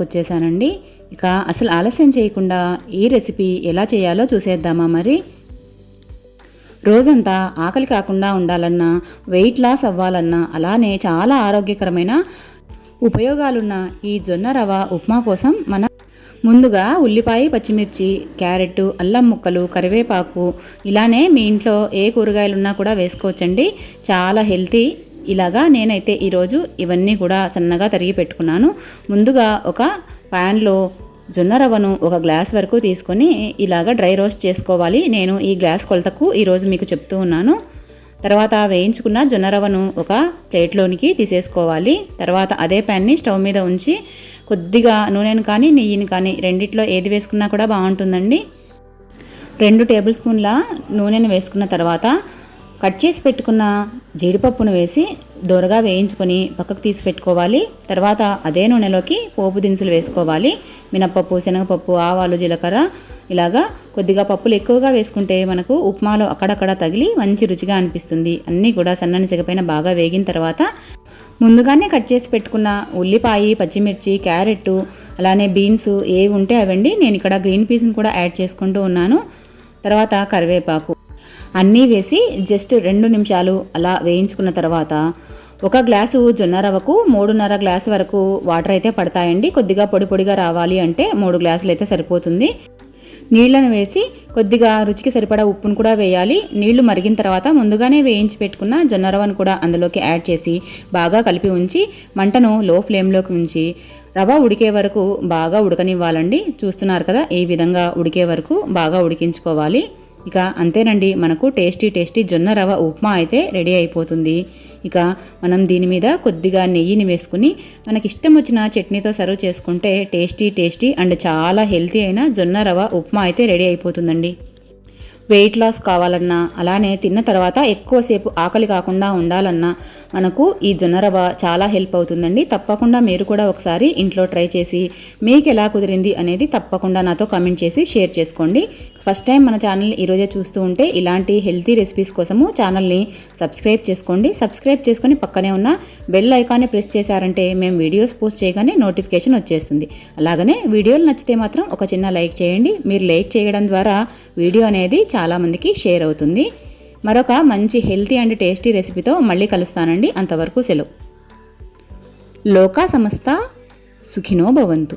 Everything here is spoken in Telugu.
వచ్చేసానండి. ఇక అసలు ఆలస్యం చేయకుండా ఈ రెసిపీ ఎలా చేయాలో చూసేద్దామా మరి? రోజంతా ఆకలి కాకుండా ఉండాలన్నా వెయిట్ లాస్ అవ్వాలన్నా అలానే చాలా ఆరోగ్యకరమైన ఉపయోగాలున్న ఈ జొన్న రవ ఉప్మా కోసం మన ముందుగా ఉల్లిపాయ పచ్చిమిర్చి క్యారెట్ అల్లం ముక్కలు కరివేపాకు ఇలానే మీ ఇంట్లో ఏ కూరగాయలు ఉన్నా కూడా వేసుకోవచ్చండి. చాలా హెల్తీ ఇలాగా నేనైతే ఈరోజు ఇవన్నీ కూడా సన్నగా తరిగి పెట్టుకున్నాను. ముందుగా ఒక ప్యాన్లో జొన్న రవ్వను ఒక గ్లాస్ వరకు తీసుకొని ఇలాగ డ్రై రోస్ట్ చేసుకోవాలి. నేను ఈ గ్లాస్ కొలతకు ఈరోజు మీకు చెప్తూ ఉన్నాను. తర్వాత వేయించుకున్న జొన్న రవ్వను ఒక ప్లేట్లోనికి తీసేసుకోవాలి. తర్వాత అదే ప్యాన్ని స్టవ్ మీద ఉంచి కొద్దిగా నూనెను కానీ నెయ్యిని కానీ రెండిట్లో ఏది వేసుకున్నా కూడా బాగుంటుందండి. రెండు టేబుల్ స్పూన్ల నూనెను వేసుకున్న తర్వాత కట్ చేసి పెట్టుకున్న జీడిపప్పును వేసి దోరగా వేయించుకొని పక్కకు తీసి పెట్టుకోవాలి. తర్వాత అదే నూనెలోకి పోపు దినుసులు వేసుకోవాలి. మినప్పప్పు శనగపప్పు ఆవాలు జీలకర్ర ఇలాగా కొద్దిగా పప్పులు ఎక్కువగా వేసుకుంటే మనకు ఉప్మాలో అక్కడక్కడ తగిలి మంచి రుచిగా అనిపిస్తుంది. అన్నీ కూడా సన్నని సిగపైన బాగా వేగిన తర్వాత ముందుగానే కట్ చేసి పెట్టుకున్న ఉల్లిపాయ పచ్చిమిర్చి క్యారెట్ అలానే బీన్స్ ఏవి ఉంటే అవండి నేను ఇక్కడ గ్రీన్ పీస్ని కూడా యాడ్ చేసుకుంటూ ఉన్నాను. తర్వాత కరివేపాకు. అన్నీ వేసి జస్ట్ రెండు నిమిషాలు అలా వేయించుకున్న తర్వాత ఒక గ్లాసు జొన్న రవ్వకు మూడున్నర గ్లాస్ వరకు వాటర్ అయితే పడతాయండి. కొద్దిగా పొడి పొడిగా రావాలి అంటే మూడు గ్లాసులు అయితే సరిపోతుంది. నీళ్ళను వేసి కొద్దిగా రుచికి సరిపడా ఉప్పును కూడా వేయాలి. నీళ్ళు మరిగిన తర్వాత ముందుగానే వేయించి పెట్టుకున్న జొన్న రవ్వను కూడా అందులోకి యాడ్ చేసి బాగా కలిపి ఉంచి మంటను లో ఫ్లేమ్లోకి ఉంచి రవ్వ ఉడికే వరకు బాగా ఉడకనివ్వాలండి. చూస్తున్నారు కదా ఈ విధంగా ఉడికే వరకు బాగా ఉడికించుకోవాలి. ఇక అంతేనండి మనకు టేస్టీ టేస్టీ జొన్న రవ్వ ఉప్మా అయితే రెడీ అయిపోతుంది. ఇక మనం దీని మీద కొద్దిగా నెయ్యిని వేసుకుని మనకి ఇష్టం వచ్చిన చట్నీతో సర్వ్ చేసుకుంటే టేస్టీ టేస్టీ అండ్ చాలా హెల్తీ అయిన జొన్న రవ్వ ఉప్మా అయితే రెడీ అయిపోతుందండి. వెయిట్ లాస్ కావాలన్నా అలానే తిన్న తర్వాత ఎక్కువసేపు ఆకలి కాకుండా ఉండాలన్నా మనకు ఈ జొన్న రవ్వ చాలా హెల్ప్ అవుతుందండి. తప్పకుండా మీరు కూడా ఒకసారి ఇంట్లో ట్రై చేసి మీకు ఎలా కుదిరింది అనేది తప్పకుండా నాతో కమెంట్ చేసి షేర్ చేసుకోండి. ఫస్ట్ టైం మన ఛానల్ ఈరోజే చూస్తూ ఉంటే ఇలాంటి హెల్తీ రెసిపీస్ కోసము ఛానల్ని సబ్స్క్రైబ్ చేసుకోండి. సబ్స్క్రైబ్ చేసుకొని పక్కనే ఉన్న బెల్ ఐకాన్ని ప్రెస్ చేశారంటే మేము వీడియోస్ పోస్ట్ చేయగానే నోటిఫికేషన్ వచ్చేస్తుంది. అలాగనే వీడియోలు నచ్చితే మాత్రం ఒక చిన్న లైక్ చేయండి. మీరు లైక్ చేయడం ద్వారా వీడియో అనేది చాలామందికి షేర్ అవుతుంది. మరొక మంచి హెల్తీ అండ్ టేస్టీ రెసిపీతో మళ్ళీ కలుస్తానండి. అంతవరకు సెలవు. లోకా సమస్త సుఖినో భవంతు.